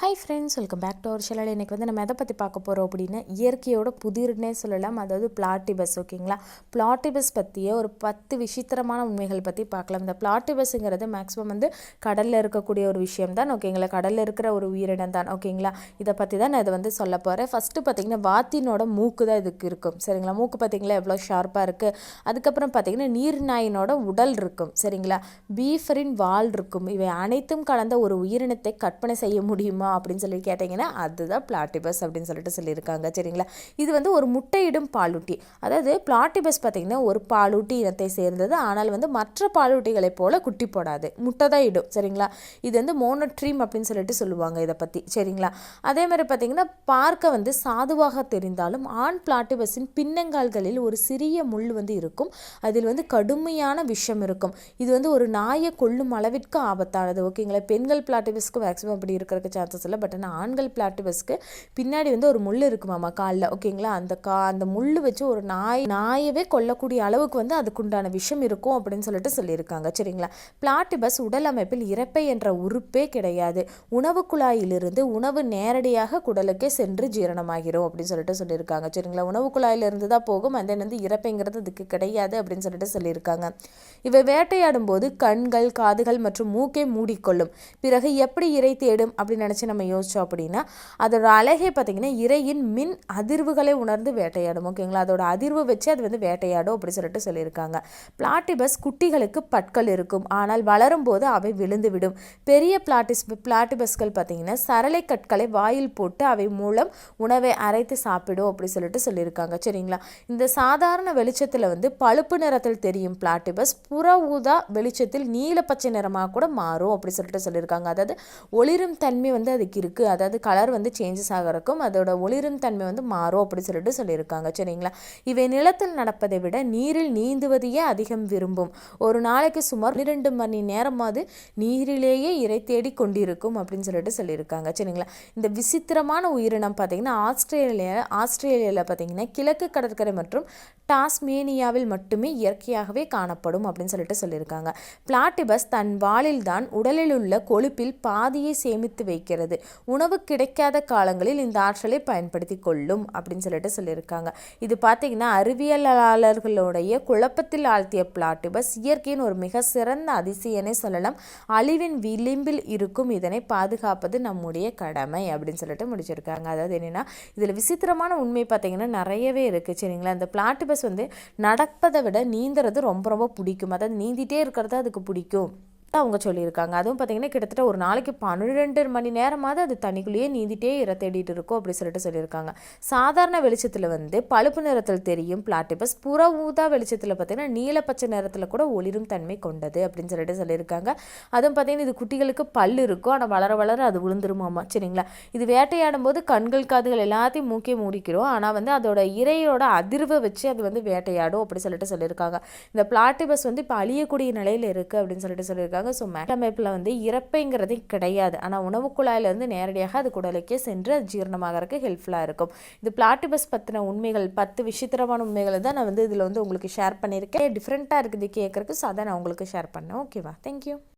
Hi friends welcome back to our channel இன்றைக்கி வந்து நம்ம எதை பற்றி பார்க்க போகிறோம் அப்படின்னா இயற்கையோட புதிர்னே சொல்லலாம். அதாவது பிளாட்டிபஸ் ஓகேங்களா பிளாட்டிபஸ் பற்றிய ஒரு பத்து விசித்திரமான உண்மைகள் பற்றி பார்க்கலாம். இந்த பிளாட்டிபஸ்ங்கிறது மேக்ஸிமம் வந்து கடலில் இருக்கக்கூடிய ஒரு விஷயம் தான் ஓகேங்களா கடலில் இருக்கிற ஒரு உயிரினம் தான் ஓகேங்களா இதை பற்றி தான் நான் இதை வந்து சொல்ல போகிறேன் ஃபஸ்ட்டு பார்த்தீங்கன்னா வாத்தினோட மூக்கு தான் இதுக்கு இருக்கும். சரிங்களா? மூக்கு பார்த்தீங்களா எவ்வளோ ஷார்ப்பாக இருக்குது அதுக்கப்புறம் பார்த்தீங்கன்னா நீர்நாயினோட உடல் இருக்கும். சரிங்களா? பீஃபரின் வால் இருக்கும். இவை அனைத்தும் கலந்த ஒரு உயிரினத்தை கற்பனை செய்ய முடியுமா? அப்படின்னு சொல்லி கேட்டிங்கன்னா அதுதான் பிளாட்டிபஸ் அப்படின்னு சொல்லிட்டு சொல்லியிருக்காங்க. சரிங்களா? இது வந்து ஒரு முட்டையிடும் பாலூட்டி. அதாவது பிளாட்டிபஸ் பார்த்திங்கன்னா ஒரு பாலூட்டி இனத்தை சேர்ந்தது. ஆனால் வந்து மற்ற பாலூட்டிகளைப் போல் குட்டி போடாது. முட்டை தான் இடும். சரிங்களா? இது வந்து மோனோட்ரீம் அப்படின்னு சொல்லிட்டு சொல்லுவாங்க இதை பற்றி சரிங்களா? அதே மாதிரி பார்த்திங்கன்னா பார்க்க வந்து சாதுவாக தெரிந்தாலும் ஆண் பிளாட்டிபஸின் பின்னங்கால்களில் ஒரு சிறிய முள் வந்து இருக்கும். அதில் வந்து கடுமையான விஷம் இருக்கும். இது வந்து ஒரு நாயை கொல்லும் அளவிற்கு ஆபத்தானது. ஓகேங்களா? பெண்கள் பிளாட்டிபஸ்க்கு மேக்ஸிமம் அப்படி இருக்கிறதுக்கு சான்சஸ் இல்லை பட் ஆனால் ஆண்கள் பிளாட்டிபஸ்க்கு பின்னாடி வந்து ஒரு முள் இருக்குமாமா காலில். ஓகேங்களா? அந்த கா அந்த முள் வச்சு ஒரு நாய் நாயவே கொல்லக்கூடிய அளவுக்கு வந்து அதுக்குண்டான விஷம் இருக்கும் அப்படின்னு சொல்லிட்டு சொல்லியிருக்காங்க. சரிங்களா? பிளாட்டிபஸ் உடல் அமைப்பில் இறப்பை என்ற உறுப்பே கிடையாது. உணவு குழாயிலிருந்து உணவு நேரடியாக குடலுக்கே சென்று ஜீரணமாகிடும் அப்படின்னு சொல்லிட்டு சொல்லியிருக்காங்க. சரிங்களா? உணவு குழாயிலிருந்து தான் போகும் அந்த வந்து இறப்பைங்கிறது அதுக்கு கிடையாது அப்படின்னு சொல்லிட்டு சொல்லியிருக்காங்க. இவை வேட்டையாடும் போது கண்கள் காதுகள் மற்றும் மூக்கை மூடிக்கொள்ளும். பிறகு எப்படி இறை தேடும் அப்படின்னு நினச்சி நம்ம யோசிச்சோம் அப்படின்னா அதோட அழகே பார்த்தீங்கன்னா இறையின் மின் அதிர்வுகளை உணர்ந்து வேட்டையாடும். ஓகேங்களா? அதோட அதிர்வு வச்சு அது வந்து வேட்டையாடும் அப்படி சொல்லிட்டு சொல்லியிருக்காங்க. பிளாட்டிபஸ் குட்டிகளுக்கு பற்கள் இருக்கும். ஆனால் வளரும் போது அவை விழுந்து விடும் பெரிய பிளாட்டிஸ் பிளாட்டிபஸ்கள் பார்த்தீங்கன்னா சரளை கற்களை வாயில் போட்டு அவை மூலம் உணவை அரைத்து சாப்பிடும் அப்படி சொல்லிட்டு சொல்லியிருக்காங்க. சரிங்களா? இந்த சாதாரண வெளிச்சத்தில் வந்து பழுப்பு நிறத்தில் தெரியும் பிளாட்டிபஸ் புற ஊதா வெளிச்சத்தில் நீல பச்சை நிறமாக கூட மாறும் அப்படி சொல்லிட்டு சொல்லியிருக்காங்க. அதாவது ஒளிரும் தன்மை வந்து அதுக்கு இருக்குது அதாவது கலர் வந்து சேஞ்சஸ் ஆகிறக்கும் அதோட ஒளிரும் தன்மை வந்து மாறும் அப்படி சொல்லிட்டு சொல்லியிருக்காங்க. சரிங்களா? இவை நிலத்தில் நடப்பதை விட நீரில் நீந்துவதையே அதிகம் விரும்பும். ஒரு நாளைக்கு சுமார் பன்னிரெண்டு மணி நேரமாவது நீரிலேயே இறை தேடி கொண்டிருக்கும் அப்படின்னு சொல்லிட்டு சொல்லியிருக்காங்க. சரிங்களா? இந்த விசித்திரமான உயிரினம் பார்த்தீங்கன்னா ஆஸ்திரேலியா ஆஸ்திரேலியாவில் பார்த்தீங்கன்னா கிழக்கு கடற்கரை மற்றும் டாஸ்மேனியாவில் மட்டுமே இயற்கையாகவே காணப்படும் அப்படின்னு சொல்லிட்டு சொல்லியிருக்காங்க. பிளாட்டிபஸ் தன் வாளில் தான் உடலில் உள்ள கொழுப்பில் பாதியை சேமித்து வைக்கிறது. உணவு கிடைக்காத காலங்களில் இந்த ஆற்றலை பயன்படுத்தி கொள்ளும் அப்படின்னு சொல்லிட்டு சொல்லியிருக்காங்க. இது பார்த்தீங்கன்னா அறிவியலாளர்களுடைய குழப்பத்தில் ஆழ்த்திய பிளாட்டிபஸ் இயற்கையின் ஒரு மிக சிறந்த அதிசயனை சொல்லலாம். அழிவின் விளிம்பில் இருக்கும் இதனை பாதுகாப்பது நம்முடைய கடமை அப்படின்னு சொல்லிட்டு முடிச்சிருக்காங்க. அதாவது என்னென்னா இதில் விசித்திரமான உண்மை பார்த்தீங்கன்னா நிறையவே இருக்குது சரிங்களா? இந்த பிளாட்டிபஸ் வந்து நடப்பதை விட நீந்துறது ரொம்ப ரொம்ப பிடிக்கும். அதாவது நீந்திட்டே இருக்கிறது அதுக்கு பிடிக்கும். அவங்க சொல்லியிருக்காங்க. அதுவும் பார்த்தீங்கன்னா கிட்டத்தட்ட ஒரு நாளைக்கு பன்னிரெண்டு மணி நேரமாவது அது தண்ணிக்குள்ளேயே நீந்திட்டே இற தேடிட்டு இருக்கும் அப்படி சொல்லிட்டு சொல்லியிருக்காங்க. சாதாரண வெளிச்சத்தில் வந்து பழுப்பு நிறத்தில் தெரியும் பிளாட்டிபஸ் புற ஊதா வெளிச்சத்தில் பார்த்தீங்கன்னா நீலப்பச்சை நிறத்தில் கூட ஒளிரும் தன்மை கொண்டது அப்படின்னு சொல்லிட்டு சொல்லியிருக்காங்க. அதுவும் பார்த்தீங்கன்னா இது குட்டிகளுக்கு பல் இருக்கும். ஆனால் வளர வளர அது விழுந்துருமாமா சரிங்களா? இது வேட்டையாடும் போது கண்கள் காதுகள் எல்லாத்தையும் மூக்கே மூடிக்கிறோம் ஆனால் வந்து அதோட இறையோட அதிர்வை வச்சு அது வந்து வேட்டையாடும் அப்படி சொல்லிட்டு சொல்லியிருக்காங்க. இந்த பிளாட்டிபஸ் வந்து இப்போ அழியக்கூடிய நிலையில் இருக்குது அப்படின்னு சொல்லிட்டு சொல்லியிருக்காங்க. இருக்காங்க ஸோ மேட்டமைப்பில் வந்து இறப்பைங்கிறது கிடையாது. ஆனால் உணவு குழாயிலேருந்து நேரடியாக அது குடலுக்கே சென்று அது ஜீரணமாகறதுக்கு ஹெல்ப்ஃபுல்லாக இருக்கும். இது பிளாட்டிபஸ் பற்றின உண்மைகள் பத்து விசித்திரமான உண்மைகளை தான் நான் வந்து இதில் வந்து உங்களுக்கு ஷேர் பண்ணியிருக்கேன். டிஃப்ரெண்ட்டாக இருக்குது கேட்குறக்கு ஸோ அதை நான் உங்களுக்கு ஷேர் பண்ணேன். ஓகேவா தேங்க்யூ